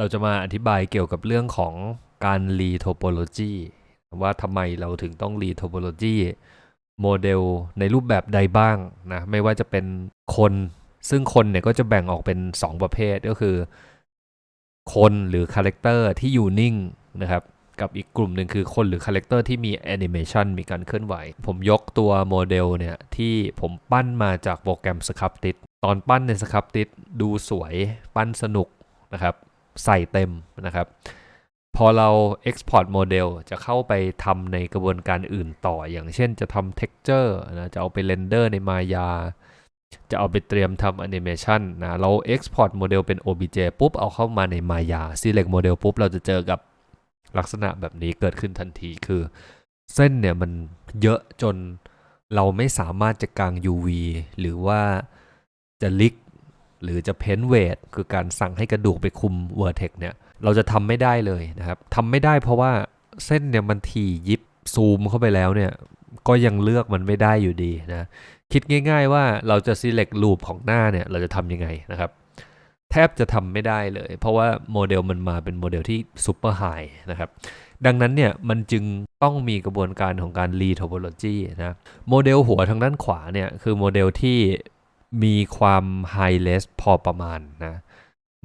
เราจะมาอธิบายเกี่ยวกับเรื่องของการรีโทโปโลจีว่าทำไมเราถึงต้องรีโทโปโลจีโมเดลในรูปแบบใดบ้างนะไม่ว่าจะเป็นคนซึ่งคนเนี่ยก็จะแบ่งออกเป็น 2 ประเภทก็คือ คนหรือคาแรคเตอร์ที่อยู่นิ่งนะครับ กับอีกกลุ่มหนึ่งคือคนหรือคาแรคเตอร์ที่มีแอนิเมชันมีการเคลื่อนไหว ผมยกตัวโมเดลเนี่ย ที่ผมปั้นมาจากโปรแกรม s c r u p t i t ตอนปั้นใน s c r u p t i t ดูสวยปั้นสนุกนะครับ ใส่เต็มนะครับ พอเรา export โมเดลจะเข้าไปทำในกระบวนการอื่นต่อ อย่างเช่นจะทำ texture นะจะเอาไปเรนเดอร์ในมายาจะเอาไปเตรียมทำ animation นะเรา export โมเดลเป็น obj ปุ๊บ เอาเข้ามาในมายา select โมเดลปุ๊บ เราจะเจอกับลักษณะแบบนี้เกิดขึ้นทันทีคือเส้นเนี่ยมันเยอะจนเราไม่สามารถจะกาง UV หรือว่าจะลิก หรือจะเพนเวทคือการสั่งให้กระดูกไปคุมเวอร์เทกเนี่ยเราจะทำไม่ได้เลยนะครับทำไม่ได้เพราะว่าเส้นเนี่ยมันถี่ยิบซูมเข้าไปแล้วเนี่ยก็ยังเลือกมันไม่ได้อยู่ดีนะคิดง่าย ๆ ว่าเราจะ select loop ของหน้าเนี่ยเราจะทำยังไงนะครับแทบจะทำไม่ได้เลย เพราะว่าโมเดลมันมาเป็นโมเดลที่ super high นะครับดังนั้นเนี่ยมันจึงต้องมีกระบวนการของการ retopology นะโมเดลหัวทางด้านขวาเนี่ยคือโมเดลที่ มีความ high res พอประมาณนะ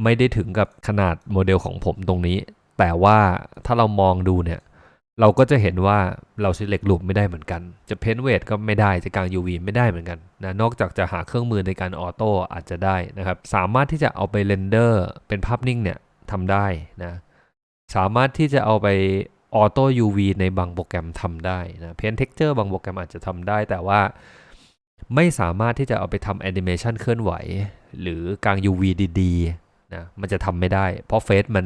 ไม่ได้ถึงกับขนาดโมเดลของผมตรงนี้ แต่ว่าถ้าเรามองดูเนี่ย เราก็จะเห็นว่าเรา select loop ไม่ได้เหมือนกัน จะเพนเวทก็ไม่ได้ จะกาง UV ไม่ได้เหมือนกันนะ นอกจากจะหาเครื่องมือในการออโต้อาจจะได้นะครับ สามารถที่จะเอาไปเรนเดอร์เป็นภาพนิ่งเนี่ยทำได้นะ สามารถที่จะเอาไปออโต้ UV ในบางโปรแกรมทำได้นะ เพนเท็กเจอร์บางโปรแกรมอาจจะทำได้แต่ว่า ไม่สามารถที่จะเอาไปทำแอนิเมชันเคลื่อนไหว หรือกาง UV ดีๆนะมันจะทำไม่ได้ เพราะเฟซมัน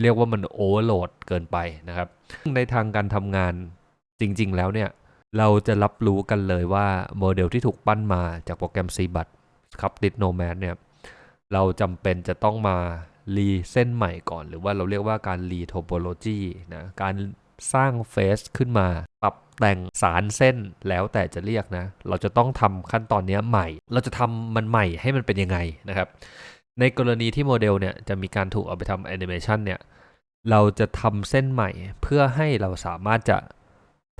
เรียกว่ามันโอเวอร์โหลดเกินไปนะครับ ในทางการทำงานจริง ๆ แล้วเนี่ย เราจะรับรู้กันเลยว่าโมเดลที่ถูกปั้นมาจากโปรแกรม CBUT ครับติด Nomad เนี่ย เราจำเป็นจะต้องมารีเส้นใหม่ก่อน หรือว่าเราเรียกว่าการรีโทโปโลจีนะการสร้างเฟสขึ้นมาปรับ แต่งสารเส้นแล้วแต่จะเรียกนะ เราจะต้องทำขั้นตอนนี้ใหม่ เราจะทำมันใหม่ให้มันเป็นยังไงนะครับ ในกรณีที่โมเดลเนี่ยจะมีการถูกเอาไปทำแอนิเมชันเนี่ยเราจะทำเส้นใหม่เพื่อให้เราสามารถจะ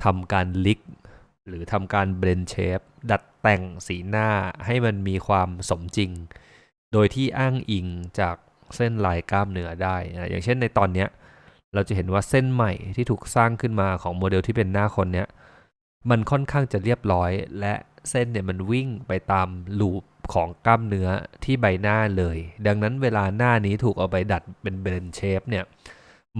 ทำการลิกหรือทำการเบรนเชฟดัดแต่งสีหน้าให้มันมีความสมจริง โดยที่อ้างอิงจากเส้นลายกล้ามเนื้อได้นะอย่างเช่นในตอนเนี้ย เราจะเห็นว่าเส้นใหม่ที่ถูกสร้างขึ้นมาของโมเดลที่เป็นหน้าคนเนี้ยมันค่อนข้างจะเรียบร้อย และเส้นเนี่ยมันวิ่งไปตามลูปของกล้ามเนื้อที่ใบหน้าเลย ดังนั้นเวลาหน้านี้ถูกเอาไปดัดเป็นเบรนเชฟเนี่ย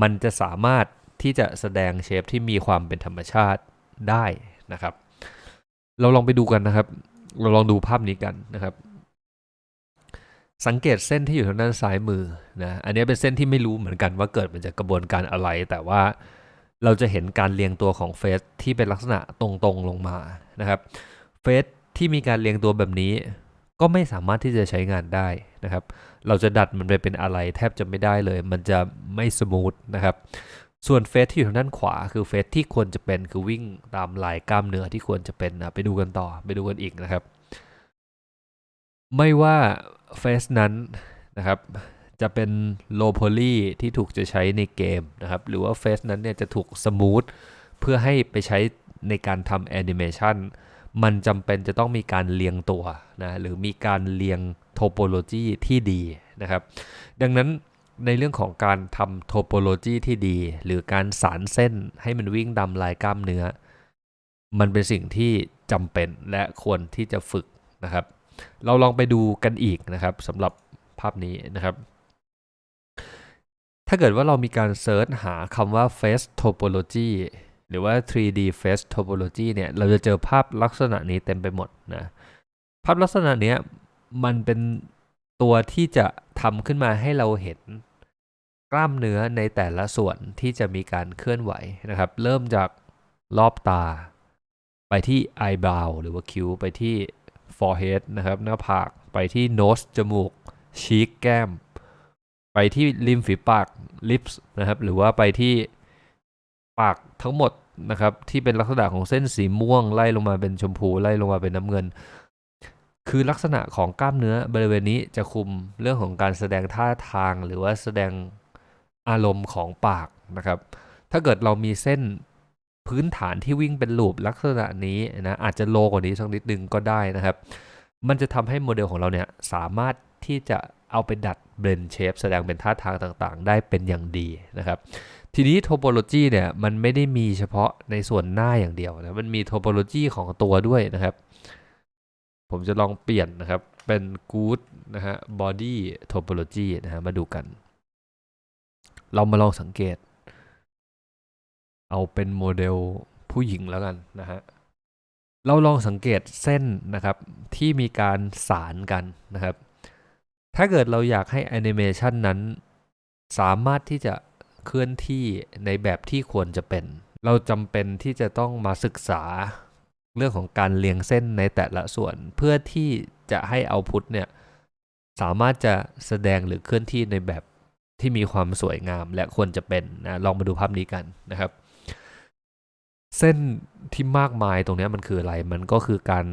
มันจะสามารถที่จะแสดงเชฟที่มีความเป็นธรรมชาติได้นะครับ เราลองไปดูกันนะครับ เราลองดูภาพนี้กันนะครับ สังเกตเส้นที่อยู่ทางด้านซ้ายมือนะอันนี้เป็นเส้นที่ไม่รู้เหมือนกันว่าเกิดมาจากกระบวนการอะไร แต่ว่าเราจะเห็นการเรียงตัวของเฟสที่เป็นลักษณะตรงๆลงมานะครับเฟสที่มีการเรียงตัวแบบนี้ก็ไม่สามารถที่จะใช้งานได้นะครับ เราจะดัดมันไปเป็นอะไรแทบจะไม่ได้เลย มันจะไม่สมูทนะครับ ส่วนเฟสที่อยู่ทางด้านขวาคือเฟสที่ควรจะเป็นคือวิ่งตามลายกล้ามเนื้อที่ควรจะเป็นนะไปดูกันต่อไปดูกันอีกนะครับ ไม่ว่า เฟสนั้นนะครับจะเป็นโลโพลีที่ถูกจะใช้ในเกมนะครับหรือว่าเฟสนั้นเนี่ยจะถูกสมูทเพื่อให้ไปใช้ในการทำแอนิเมชันมันจำเป็นจะต้องมีการเรียงตัวนะหรือมีการเรียงโทโปโลจีที่ดีนะครับดังนั้นในเรื่องของการทำโทโปโลจีที่ดี หรือการสารเส้นให้มันวิ่งดำลายกล้ามเนื้อ มันเป็นสิ่งที่จำเป็นและควรที่จะฝึกนะครับ เราลองไปดูกันอีกนะครับสำหรับภาพนี้นะครับ ถ้าเกิดว่าเรามีการเซิร์ชหาคำว่า face topology หรือว่า 3D face topology เนี่ย เราจะเจอภาพลักษณะนี้เต็มไปหมดนะ ภาพลักษณะเนี้ยมันเป็นตัวที่จะทำขึ้นมาให้เราเห็นกล้ามเนื้อในแต่ละส่วนที่จะมีการเคลื่อนไหวนะครับ เริ่มจากรอบตา ไปที่ eyebrow หรือว่าคิ้วไปที่ forehead นะครับ หน้าผากไปที่ nose จมูก cheek แก้ม ไปที่ริมฝีปาก lips นะครับ หรือว่าไปที่ปากทั้งหมดนะครับ ที่เป็นลักษณะของเส้นสีม่วง ไล่ลงมาเป็นชมพู ไล่ลงมาเป็นน้ำเงิน คือลักษณะของกล้ามเนื้อบริเวณนี้จะคุมเรื่องของการแสดงท่าทางหรือว่าแสดงอารมณ์ของปากนะครับ ถ้าเกิดเรามีเส้น พื้นฐานที่วิ่งเป็นลูปลักษณะนี้นะอาจจะโลกว่านี้สักนิดนึงก็ได้นะครับ มันจะทำให้โมเดลของเราเนี่ยสามารถที่จะเอาไปดัดเบรนเชฟแสดงเป็นท่าทางต่างๆ ได้เป็นอย่างดีนะครับ ทีนี้โทโปโลจีเนี่ยมันไม่ได้มีเฉพาะในส่วนหน้าอย่างเดียวนะมันมีโทโปโลจีของตัวด้วยนะครับ ผมจะลองเปลี่ยนนะครับเป็น good นะฮะ body topology นะฮะมาดูกัน เรามาลองสังเกต เอาเป็นโมเดลผู้หญิงแล้วกันนะฮะเราลองสังเกตเส้นนะครับที่มีการสารกันนะครับ ถ้าเกิดเราอยากให้แอนิเมชันนั้น สามารถที่จะเคลื่อนที่ในแบบที่ควรจะเป็น เราจำเป็นที่จะต้องมาศึกษาเรื่องของการเรียงเส้นในแต่ละส่วน เพื่อที่จะให้เอาพุทเนี่ยสามารถจะแสดงหรือเคลื่อนที่ในแบบที่มีความสวยงามและควรจะเป็นนะลองมาดูภาพนี้กันนะครับ เส้นที่มากมายตรงนี้มันคืออะไร มันก็คือการ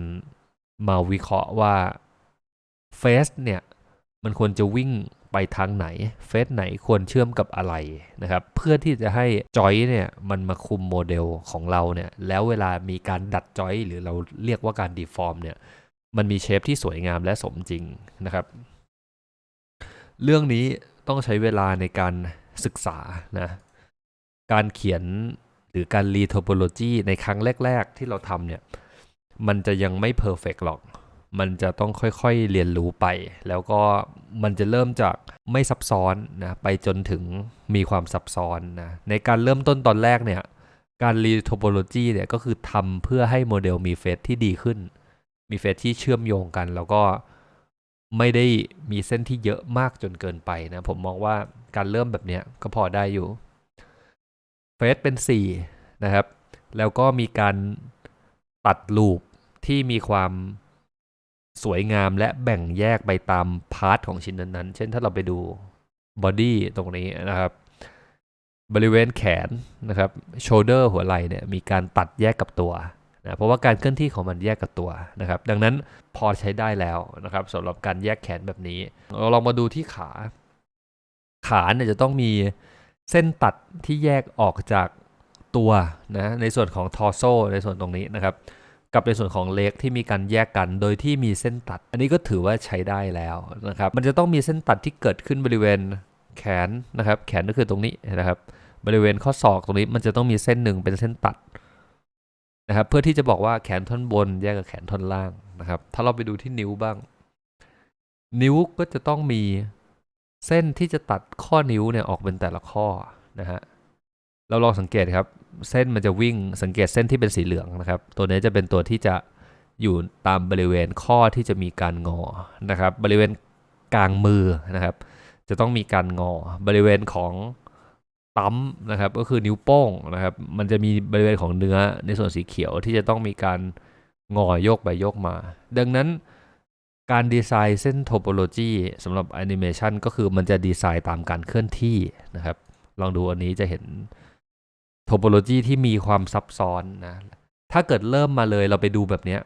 มาวิเคราะห์ว่าเฟสเนี่ยมันควรจะวิ่งไปทางไหน เฟสไหนควรเชื่อมกับอะไรนะครับ เพื่อที่จะให้จอยเนี่ยมันมาคุมโมเดลของเราเนี่ย แล้วเวลามีการดัดจอยหรือเราเรียกว่าการดีฟอร์มเนี่ย มันมีเชฟที่สวยงามและสมจริงนะครับ เรื่องนี้ต้องใช้เวลาในการศึกษานะ การเขียน รือการรีโทโปโลจีในครั้งแรก ๆ ที่เราทำเนี่ย มันจะยังไม่เพอร์เฟกหรอก มันจะต้องค่อยๆเรียนรู้ไป แล้วก็มันจะเริ่มจากไม่ซับซ้อนนะไปจนถึงมีความซับซ้อนนะในการเริ่มต้นตอนแรกเนี่ยการรีโทโปโลจีเนี่ยก็คือทำเพื่อให้โมเดลมีเฟสที่ดีขึ้น มีเฟสที่เชื่อมโยงกัน แล้วก็ไม่ได้มีเส้นที่เยอะมากจนเกินไปนะ ผมมองว่าการเริ่มแบบเนี้ยก็พอได้อยู่ เฟสเป็น 4 นะครับ แล้วก็มีการตัดลูปที่มีความสวยงามและแบ่งแยกไปตามพาร์ทของชิ้นนั้นๆ เช่นถ้าเราไปดูบอดี้ตรงนี้นะครับ บริเวณแขนนะครับโชเดอร์หัวไหล่เนี่ยมีการตัดแยกกับตัวนะเพราะว่าการเคลื่อนที่ของมันแยกกับตัวนะครับ ดังนั้นพอใช้ได้แล้วนะครับสำหรับการแยกแขนแบบนี้ เราลองมาดูที่ขา ขาเนี่ยจะต้องมี เส้นตัดที่แยกออกจากตัวนะในส่วนของทอร์โซในส่วนตรงนี้นะครับ กับในส่วนของเล็กที่มีการแยกกันโดยที่มีเส้นตัด อันนี้ก็ถือว่าใช้ได้แล้วนะครับ มันจะต้องมีเส้นตัดที่เกิดขึ้นบริเวณแขนนะครับ แขนก็คือตรงนี้นะครับ บริเวณข้อศอกตรงนี้มันจะต้องมีเส้นหนึ่งเป็นเส้นตัดนะครับ เพื่อที่จะบอกว่าแขนท่อนบนแยกกับแขนท่อนล่างนะครับ ถ้าเราไปดูที่นิ้วบ้าง นิ้วก็จะต้องมี เส้นที่จะตัดข้อนิ้วเนี่ยออกเป็นแต่ละข้อนะฮะเราลองสังเกตครับ เส้นมันจะวิ่งสังเกตเส้นที่เป็นสีเหลืองนะครับ ตัวนี้จะเป็นตัวที่จะอยู่ตามบริเวณข้อที่จะมีการงอนะครับ บริเวณกลางมือนะครับ จะต้องมีการงอบริเวณของตั้มนะครับ ก็คือนิ้วโป้งนะครับ มันจะมีบริเวณของเนื้อในส่วนสีเขียวที่จะต้องมีการงอโยกไปโยกมา ดังนั้น การดีไซน์เส้นโทโปโลจีสำหรับแอนิเมชันก็คือมันจะดีไซน์ตามการเคลื่อนที่นะครับ ลองดูอันนี้จะเห็นโทโปโลจีที่มีความซับซ้อนนะ ถ้าเกิดเริ่มมาเลยเราไปดูแบบนี้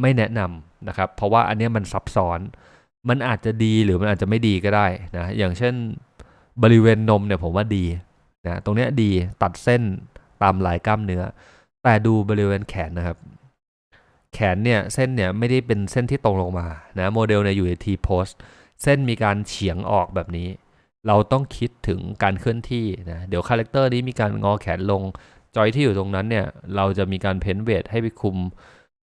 ไม่แนะนำนะครับ เพราะว่าอันนี้มันซับซ้อน มันอาจจะดีหรือมันอาจจะไม่ดีก็ได้นะ อย่างเช่นบริเวณนมเนี่ยผมว่าดีนะ ตรงนี้ดีตัดเส้นตามลายกล้ามเนื้อ แต่ดูบริเวณแขนนะครับ แขนเนี่ยเส้นเนี่ยไม่ได้เป็นเส้นที่ตรงลงมานะโมเดลเนี่ยอยู่ใน T post เส้นมีการเฉียงออกแบบนี้ เราต้องคิดถึงการเคลื่อนที่นะเดี๋ยวคาแรคเตอร์นี้มีการงอแขนลงจอยที่อยู่ตรงนั้นเนี่ยเราจะมีการเพนเวทให้ไปคุม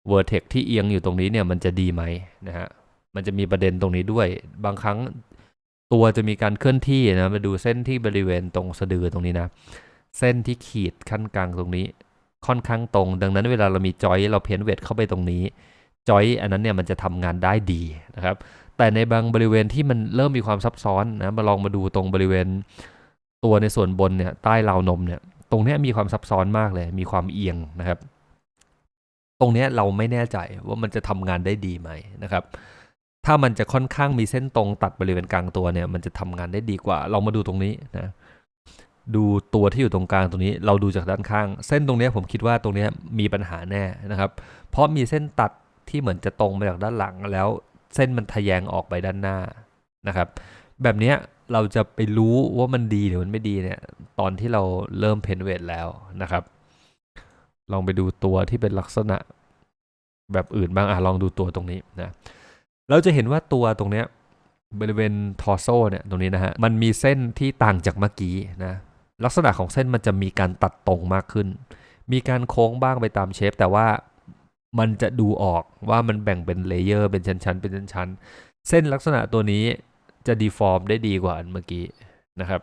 เวอร์เทกที่เอียงอยู่ตรงนี้เนี่ยมันจะดีไหมนะฮะมันจะมีประเด็นตรงนี้ด้วย บางครั้งตัวจะมีการเคลื่อนที่นะมาดูเส้นที่บริเวณตรงสะดือตรงนี้นะ เส้นที่ขีดขั้นกลางตรงนี้ ค่อนข้างตรง ดังนั้นเวลาเรามีจอยเราเพ้นเวทเข้าไปตรงนี้จอยอันนั้นเนี่ยมันจะทำงานได้ดีนะครับ แต่ในบางบริเวณที่มันเริ่มมีความซับซ้อนนะมาลองมาดูตรงบริเวณ ตัวในส่วนบนเนี่ยใต้ราวนมเนี่ย ตรงเนี้ยมีความซับซ้อนมากเลย มีความเอียงนะครับ ตรงเนี้ยเราไม่แน่ใจว่ามันจะทำงานได้ดีไหมนะครับ ถ้ามันจะค่อนข้างมีเส้นตรงตัดบริเวณกลางตัวเนี่ย มันจะทำงานได้ดีกว่าเรามาดูตรงนี้นะ ดูตัวที่อยู่ตรงกลางตรงนี้ เราดูจากด้านข้าง เส้นตรงนี้ผมคิดว่าตรงนี้มีปัญหาแน่นะครับ เพราะมีเส้นตัดที่เหมือนจะตรงมาจากด้านหลัง แล้วเส้นมันทะแยงออกไปด้านหน้านะครับ แบบนี้เราจะไปรู้ว่ามันดีหรือมันไม่ดีเนี่ยตอนที่เราเริ่มเพนเวทแล้วนะครับ ลองไปดูตัวที่เป็นลักษณะแบบอื่นบ้างอะลองดูตัวตรงนี้นะเราจะเห็นว่าตัวตรงเนี้ยบริเวณทอร์โซเนี่ยตรงนี้นะฮะมันมีเส้นที่ต่างจากเมื่อกี้นะ ลักษณะของเส้นมันจะมีการตัดตรงมากขึ้น มีการโค้งบ้างไปตามเชฟ แต่ว่ามันจะดูออกว่ามันแบ่งเป็นเลเยอร์เป็นชั้นๆ เป็นชั้นๆ เส้นลักษณะตัวนี้จะดีฟอร์มได้ดีกว่าอันเมื่อกี้นะครับ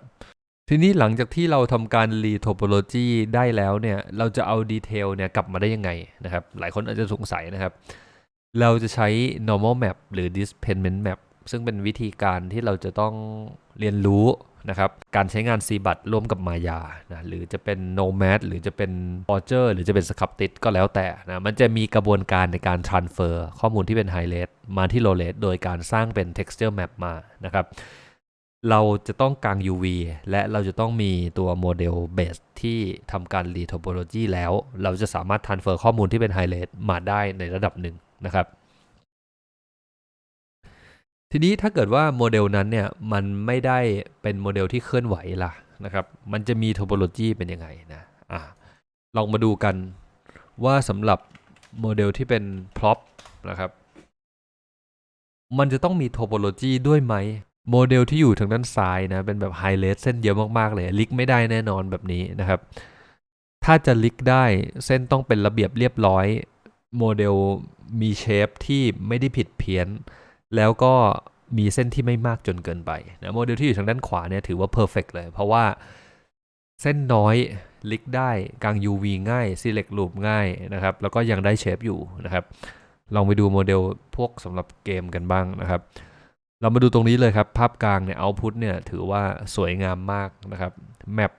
ทีนี้หลังจากที่เราทำการรีโทโปโลจีได้แล้วเนี่ย เราจะเอาดีเทลเนี่ยกลับมาได้ยังไงนะครับ หลายคนอาจจะสงสัยนะครับ เราจะใช้ normal map หรือ displacement map ซึ่งเป็นวิธีการที่เราจะต้องเรียนรู้ นะครับการใช้งาน c b u t ร่วมกับมายานะหรือจะเป็น nomad หรือจะเป็น Forger หรือจะเป็น Sculpted ก็แล้วแต่นะมันจะมีกระบวนการในการ transfer ข้อมูลที่เป็น high res มาที่ low res โดยการสร้างเป็น texture map มานะครับเราจะต้องกาง UV และเราจะต้องมีตัวโมเดลเบสที่ทำการ retopology แล้ว เราจะสามารถ transfer ข้อมูลที่เป็น high res มาได้ในระดับหนึ่งนะครับ ทีนี้ถ้าเกิดว่าโมเดลนั้นเนี่ยมันไม่ได้เป็นโมเดลที่เคลื่อนไหวล่ะนะครับ มันจะมีโทโปโลจีเป็นยังไงนะอะลองมาดูกันว่าสำหรับโมเดลที่เป็นพร็อพนะครับ มันจะต้องมีโทโปโลจีด้วยไหมโมเดลที่อยู่ทางด้านซ้ายนะเป็นแบบไฮเลสเส้นเยอะมากๆเลยลิกไม่ได้แน่นอนแบบนี้นะครับ ถ้าจะลิกได้เส้นต้องเป็นระเบียบเรียบร้อย โมเดลมีเชฟที่ไม่ได้ผิดเพี้ยน แล้วก็มีเส้นที่ไม่มากจนเกินไปนะโมเดลที่อยู่ทางด้านขวาเนี่ยถือว่า perfect เลย เพราะว่าเส้นน้อยลิกได้กลาง UV ง่าย select loop ง่ายนะครับ แล้วก็ยังได้เชฟอยู่นะครับ ลองไปดูโมเดลพวกสำหรับเกมกันบ้างนะครับ เรามาดูตรงนี้เลยครับ ภาพกลางเนี่ย output เนี่ยถือว่าสวยงามมากนะครับแมป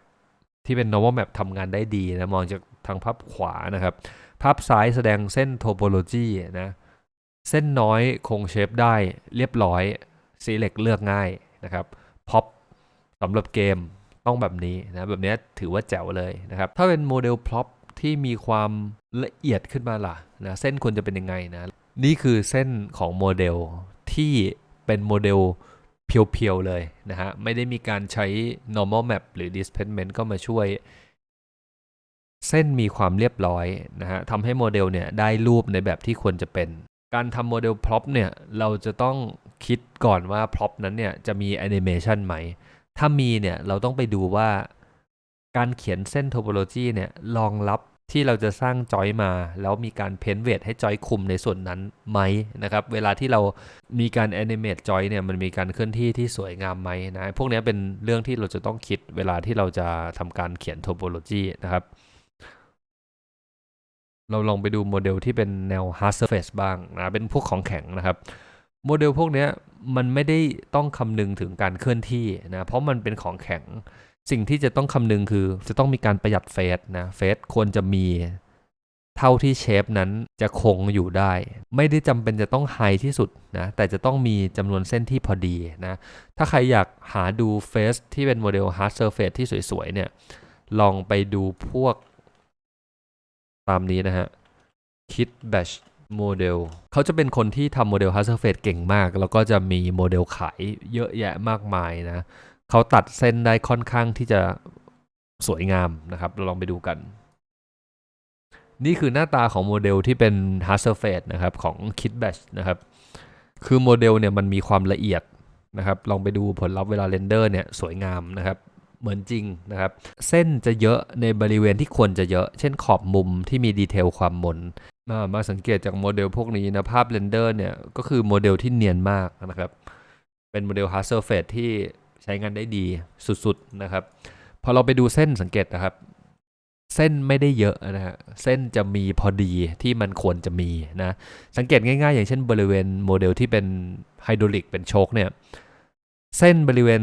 ที่เป็น normal map ทำงานได้ดีนะ มองจากทางภาพขวานะครับ ภาพซ้ายแสดงเส้น topology นะ เส้นน้อยคงเชฟได้เรียบร้อย select เลือกง่ายนะครับ pop สำหรับเกมต้องแบบนี้นะแบบนี้ถือว่าแจ๋วเลยนะครับ ถ้าเป็นโมเดล prop ที่มีความละเอียดขึ้นมาล่ะนะเส้นควรจะเป็นยังไงนะนี่คือเส้นของโมเดลที่เป็นโมเดลเพียวๆเลยนะฮะไม่ได้มีการใช้ normal map หรือ displacement ก็มาช่วย เส้นมีความเรียบร้อยนะฮะทำให้โมเดลเนี่ยได้รูปในแบบที่ควรจะเป็น การทำโมเดล prop เนี่ย เราจะต้องคิดก่อนว่า prop นั้นเนี่ยจะมี animation ไหม ถ้ามีเนี่ยเราต้องไปดูว่าการเขียนเส้น topology เนี่ยรองรับที่เราจะสร้างจอยมา แล้วมีการเพนเวทให้จอยคุมในส่วนนั้นไหมนะครับ เวลาที่เรามีการ animate จอยเนี่ยมันมีการเคลื่อนที่ที่สวยงามไหมนะ พวกนี้เป็นเรื่องที่เราจะต้องคิดเวลาที่เราจะทำการเขียน topology นะครับ เราลองไปดูโมเดลที่เป็นแนว hard surface บ้างนะเป็นพวกของแข็งนะครับ โมเดลพวกนี้มันไม่ได้ต้องคำนึงถึงการเคลื่อนที่นะเพราะมันเป็นของแข็ง สิ่งที่จะต้องคำนึงคือ จะต้องมีการประหยัดเฟสนะเฟสควรจะมีเท่าที่เชฟนั้นจะคงอยู่ได้ ไม่ได้จำเป็นจะต้องไฮที่สุดนะแต่จะต้องมีจำนวนเส้นที่พอดีนะถ้าใครอยากหาดูเฟสที่เป็นโมเดล hard surface ที่สวยๆเนี่ยลองไปดูพวก ตามนี้นะฮะคิดแบชโมเดลเขาจะเป็นคนที่ทำโมเดล hard surface เก่งมาก แล้วก็จะมีโมเดลขายเยอะแยะมากมายนะเขาตัดเส้นได้ค่อนข้างที่จะสวยงามนะครับ เราลองไปดูกัน นี่คือหน้าตาของโมเดลที่เป็น hard surface นะครับของ Kit Batch นะครับ คือโมเดลเนี่ยมันมีความละเอียดนะครับ ลองไปดูผลลัพธ์เวลาเรนเดอร์เนี่ยสวยงามนะครับ เหมือนจริงนะครับ เส้นจะเยอะในบริเวณที่ควรจะเยอะ เช่นขอบมุมที่มีดีเทลความมนมามาสังเกตจากโมเดลพวกนี้นะภาพเรนเดอร์เนี่ยก็คือโมเดลที่เนียนมากนะครับ เป็นโมเดล hard surface ที่ใช้งานได้ดีสุดๆนะครับ พอเราไปดูเส้นสังเกตนะครับ เส้นไม่ได้เยอะนะฮะเส้นจะมีพอดีที่มันควรจะมีนะสังเกตง่ายๆ อย่างเช่นบริเวณโมเดลที่เป็นไฮดรอลิกเป็นโชคเนี่ยเส้นบริเวณ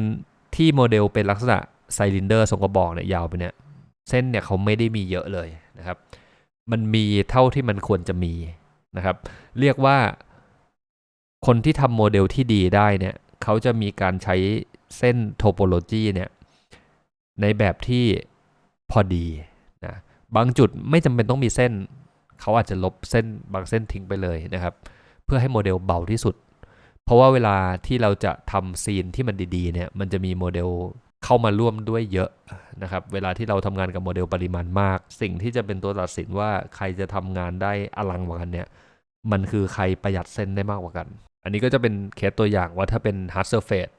ที่โมเดลเป็นลักษณะ ไซลินเดอร์ทรงกระบอกเนี่ยยาวไปเนี่ยเส้นเนี่ยเขาไม่ได้มีเยอะเลยนะครับ มันมีเท่าที่มันควรจะมีนะครับ เรียกว่าคนที่ทำโมเดลที่ดีได้เนี่ยเขาจะมีการใช้เส้นโทโปโลจีเนี่ยในแบบที่พอดีนะบางจุดไม่จำเป็นต้องมีเส้น เขาอาจจะลบเส้นบางเส้นทิ้งไปเลยนะครับ เพื่อให้โมเดลเบาที่สุด เพราะว่าเวลาที่เราจะทำซีนที่มันดีๆเนี่ยมันจะมีโมเดล เข้ามาร่วมด้วยเยอะนะครับ เวลาที่เราทำงานกับโมเดลปริมาณมาก สิ่งที่จะเป็นตัวตัดสินว่าใครจะทำงานได้อลังกว่ากันเนี่ย มันคือใครประหยัดเส้นได้มากกว่ากัน อันนี้ก็จะเป็นเคสตัวอย่างว่าถ้าเป็น hard surface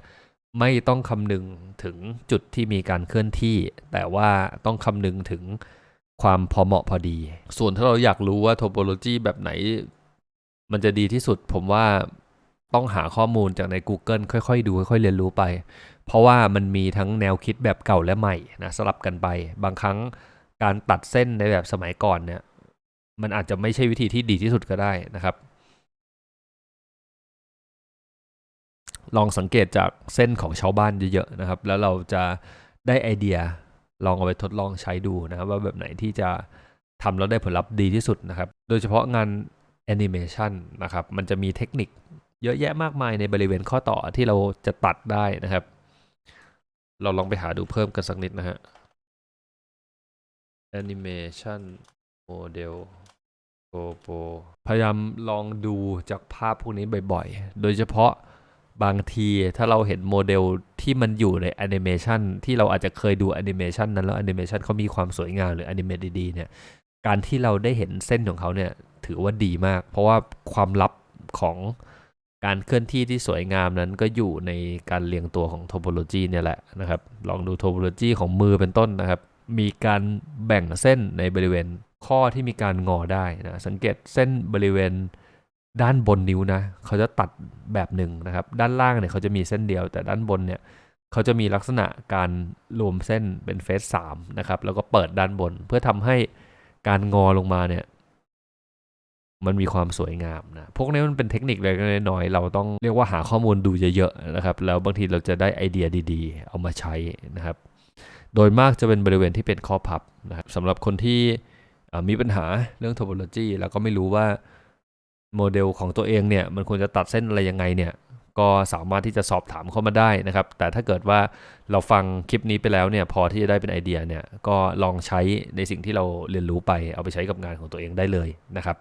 ไม่ต้องคำนึงถึงจุดที่มีการเคลื่อนที่ แต่ว่าต้องคำนึงถึงความพอเหมาะพอดี ส่วนถ้าเราอยากรู้ว่า topology แบบไหน มันจะดีที่สุด ผมว่า ต้องหาข้อมูลจากใน Google ค่อยๆ ดูค่อยๆ เรียนรู้ไป เพราะว่ามันมีทั้งแนวคิดแบบเก่าและใหม่นะสลับกันไป บางครั้งการตัดเส้นในแบบสมัยก่อนเนี่ยมันอาจจะไม่ใช่วิธีที่ดีที่สุดก็ได้นะครับ ลองสังเกตจากเส้นของชาวบ้านเยอะๆนะครับ แล้วเราจะได้ไอเดียลองเอาไปทดลองใช้ดูนะครับ ว่าแบบไหนที่จะทำแล้วได้ผลลัพธ์ดีที่สุดนะครับ โดยเฉพาะงานแอนิเมชันนะครับ มันจะมีเทคนิค เยอะแยะมากมายในบริเวณข้อต่อที่เราจะตัดได้นะครับ เราลองไปหาดูเพิ่มกันสักนิดนะฮะ Animation Model โกโปพยายามลองดูจากภาพพวกนี้บ่อยๆ โดยเฉพาะบางทีถ้าเราเห็นโมเดลที่มันอยู่ในแอนิเมชันที่เราอาจจะเคยดูแอนิเมชันนั้นแล้วแอนิเมชันเขามีความสวยงามหรือแอนิเมตดีๆเนี่ยการที่เราได้เห็นเส้นของเขาเนี่ยถือว่าดีมาก เพราะว่าความลับของ การเคลื่อนที่ที่สวยงามนั้นก็อยู่ในการเรียงตัวของโทโปโลจีเนี่ยแหละนะครับ ลองดูโทโปโลจีของมือเป็นต้นนะครับ มีการแบ่งเส้นในบริเวณข้อที่มีการงอได้นะ สังเกตเส้นบริเวณด้านบนนิ้วนะ เขาจะตัดแบบหนึ่งนะครับ ด้านล่างเนี่ยเขาจะมีเส้นเดียว แต่ด้านบนเนี่ยเขาจะมีลักษณะการรวมเส้นเป็นเฟสสามนะครับ แล้วก็เปิดด้านบนเพื่อทำให้การงอลงมาเนี่ย มันมีความสวยงามนะ พวกนี้มันเป็นเทคนิคเล็กน้อย เราต้องเรียกว่าหาข้อมูลดูเยอะๆนะครับ แล้วบางทีเราจะได้ไอเดียดีๆ เอามาใช้นะครับ โดยมากจะเป็นบริเวณที่เป็นข้อพับนะครับสำหรับคนที่มีปัญหาเรื่อง topology แล้วก็ไม่รู้ว่าโมเดลของตัวเองเนี่ยมันควรจะตัดเส้นอะไรยังไงเนี่ยก็สามารถที่จะสอบถามเข้ามาได้นะครับ แต่ถ้าเกิดว่าเราฟังคลิปนี้ไปแล้วเนี่ยพอที่จะได้เป็นไอเดียเนี่ยก็ลองใช้ในสิ่งที่เราเรียนรู้ไป เอาไปใช้กับงานของตัวเองได้เลยนะครับ